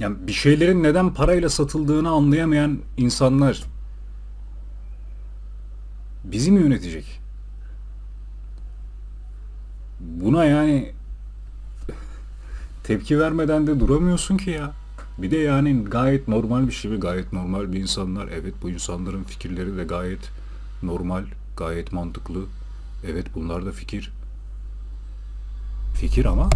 Yani bir şeylerin neden parayla satıldığını anlayamayan insanlar bizi mi yönetecek? Buna yani tepki vermeden de duramıyorsun ki ya. Bir de yani gayet normal bir şey ve gayet normal bir insanlar. Evet bu insanların fikirleri de gayet normal, gayet mantıklı. Evet bunlar da fikir. Fikir ama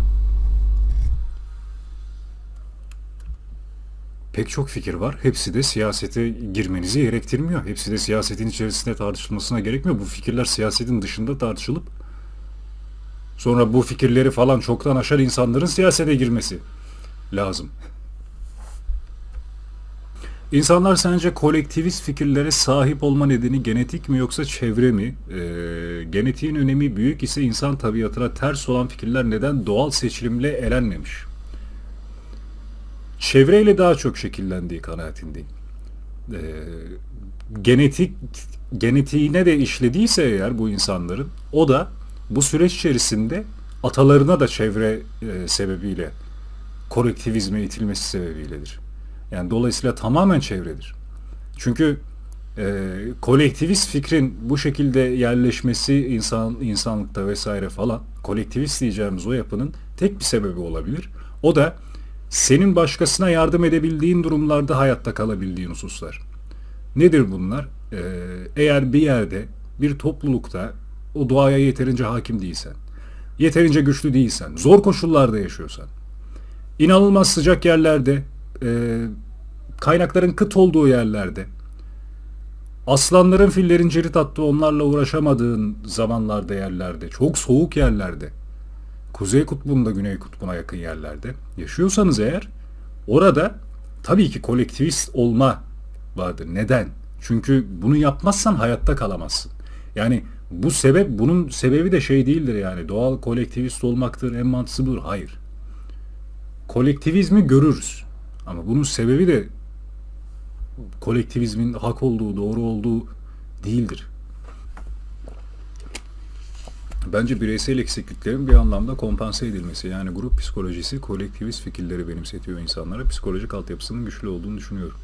pek çok fikir var. Hepsi de siyasete girmenizi gerektirmiyor. Hepsi de siyasetin içerisinde tartışılmasına gerekmiyor. Bu fikirler siyasetin dışında tartışılıp sonra bu fikirleri falan çoktan aşan insanların siyasete girmesi lazım. İnsanlar sence kolektivist fikirlere sahip olma nedeni genetik mi yoksa çevre mi? Ee, genetiğin önemi büyük ise insan tabiatına ters olan fikirler neden doğal seçilimle elenmemiş? Çevreyle daha çok şekillendiği kanaatindeyim. Ee, genetik genetiğine de işlediyse eğer bu insanların o da bu süreç içerisinde atalarına da çevre e, sebebiyle kolektivizme itilmesi sebebiyledir. Yani dolayısıyla tamamen çevredir. Çünkü e, kolektivist fikrin bu şekilde yerleşmesi insan insanlıkta vesaire falan kolektivist diyeceğimiz o yapının tek bir sebebi olabilir. O da senin başkasına yardım edebildiğin durumlarda hayatta kalabildiğin hususlar. Nedir bunlar? Ee, eğer bir yerde, bir toplulukta o doğaya yeterince hakim değilsen, yeterince güçlü değilsen, zor koşullarda yaşıyorsan, inanılmaz sıcak yerlerde, e, kaynakların kıt olduğu yerlerde, aslanların fillerin cirit attığı onlarla uğraşamadığın zamanlarda yerlerde, çok soğuk yerlerde, Kuzey Kutbu'nda Güney Kutbu'na yakın yerlerde yaşıyorsanız eğer orada tabii ki kolektivist olma vardır. Neden? Çünkü bunu yapmazsan hayatta kalamazsın. Yani bu sebep bunun sebebi de şey değildir yani doğal kolektivist olmaktır en mantıklı budur. Hayır. Kolektivizmi görürüz. Ama bunun sebebi de kolektivizmin hak olduğu, doğru olduğu değildir. Bence bireysel eksikliklerin bir anlamda kompanse edilmesi. Yani grup psikolojisi kolektivist fikirleri benimsetiyor insanlara. Psikolojik altyapısının güçlü olduğunu düşünüyorum.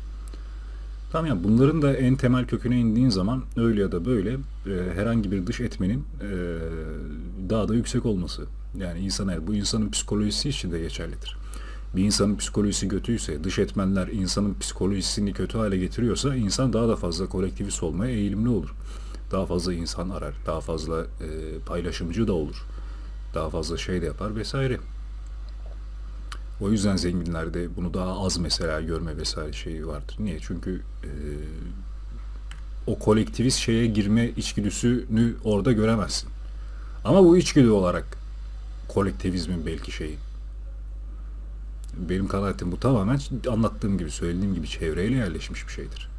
Tamam yani bunların da en temel köküne indiğin zaman öyle ya da böyle e, herhangi bir dış etmenin e, daha da yüksek olması. Yani insan eğer bu insanın psikolojisi için de geçerlidir. Bir insanın psikolojisi kötüyse, dış etmenler insanın psikolojisini kötü hale getiriyorsa insan daha da fazla kolektivist olmaya eğilimli olur daha fazla insan arar, daha fazla e, paylaşımcı da olur, daha fazla şey de yapar vesaire. O yüzden zenginlerde bunu daha az mesela görme vesaire şeyi vardır. Niye? Çünkü e, o kolektivist şeye girme içgüdüsünü orada göremezsin. Ama bu içgüdü olarak kolektivizmin belki şeyi. Benim kanaatim bu tamamen anlattığım gibi, söylediğim gibi çevreyle yerleşmiş bir şeydir.